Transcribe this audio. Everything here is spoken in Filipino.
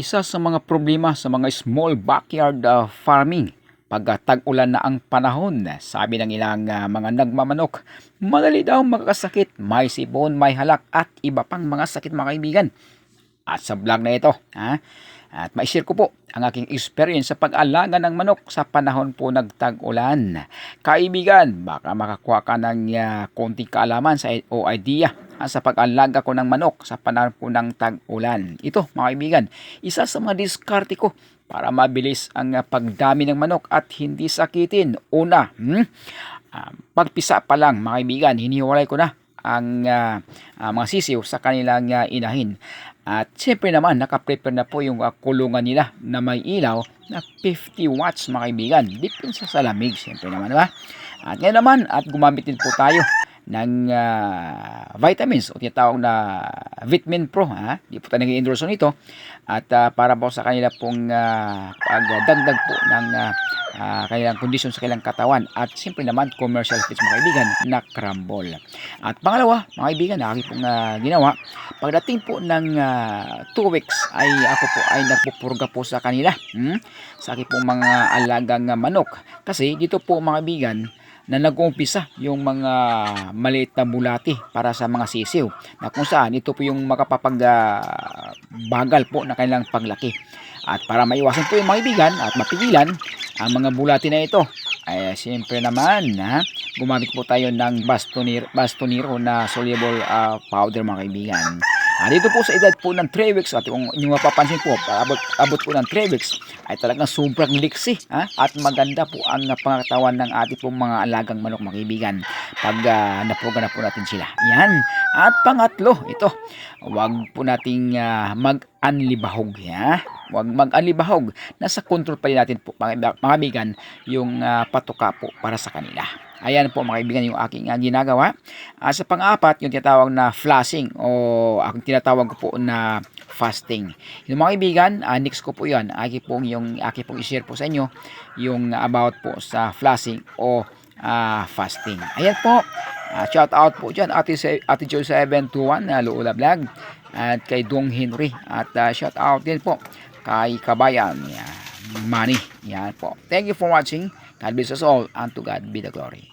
Isa sa mga problema sa mga small backyard uh, farming pag uh, tag-ulan na ang panahon, sabi ng ilang uh, mga nagmamanok, madali daw magkasakit, may sipon, may halak at iba pang mga sakit mga kaibigan. At sa vlog na ito, ha, at ma-share ko po ang aking experience sa pag-alaga ng manok sa panahon po nagtag-ulan. Kaibigan, baka makakuha ka ng uh, konting kaalaman sa, o idea ah, sa pag-alaga ko ng manok sa panahon po ng tag-ulan. Ito, mga kaibigan, isa sa mga diskarte ko para mabilis ang pagdami ng manok at hindi sakitin. Una, hmm, uh, pagpisa pa lang, mga kaibigan, hiniwalay ko na ang uh, uh, mga sisiw sa kanilang uh, inahin. At siyempre naman, nakaprepare na po yung uh, kulungan nila na may ilaw na 50 watts mga kaibigan. Depende sa lamig, siyempre naman, diba? At ngayon naman, at gumamit din po tayo ng uh, vitamins o tinatawag na Vitamin Pro. Ha? Di po tayo nag-endorse nito. At uh, para po sa kanila pong uh, pagdagdag po ng uh, uh, kanilang kondisyon sa kanilang katawan. At siyempre naman, commercial fits mga kaibigan na crumble. At pangalawa, mga kaibigan, na aking pong uh, ginawa, pagdating po ng 2 uh, weeks ay ako po ay nagpupurga po sa kanila. Hmm? Sa aking pong mga alagang manok. Kasi dito po mga kaibigan, na nag-uumpisa yung mga maliit na bulati para sa mga sisiw na kung saan ito po yung makapapag uh, po na kanilang paglaki. At para maiwasan po yung mga at mapigilan ang mga bulati na ito ay siyempre naman ha, gumamit po tayo ng bastonir, bastoniro na soluble uh, powder mga kaibigan Ah, dito po sa edad po ng 3 weeks at kung inyong mapapansin po, abot, abot po ng 3 weeks ay talagang sobrang liksi ha? at maganda po ang pangatawan ng ating pong mga alagang manok mga kaibigan pag uh, napuga na po natin sila. Yan. At pangatlo, ito, wag po nating uh, mag-anlibahog. Ya? Wag mag-anlibahog. Nasa control pa rin natin po mga, mga kaibigan yung uh, patuka po para sa kanila. Ayan po mga kaibigan yung aking uh, ginagawa. Uh, sa pang-apat, yung tinatawag na flashing o ang tinatawag ko po na fasting. Yung mga kaibigan, uh, next ko po yan. Aki pong yung aki pong i-share po sa inyo yung about po sa flashing o uh, fasting. Ayan po. Uh, shout out po dyan. Ate, Ate Joy 721 na uh, Loola Vlog at kay Dong Henry. At uh, shout out din po kay Kabayan. Yan. Money. Yan po. Thank you for watching. God bless us all and to God be the glory.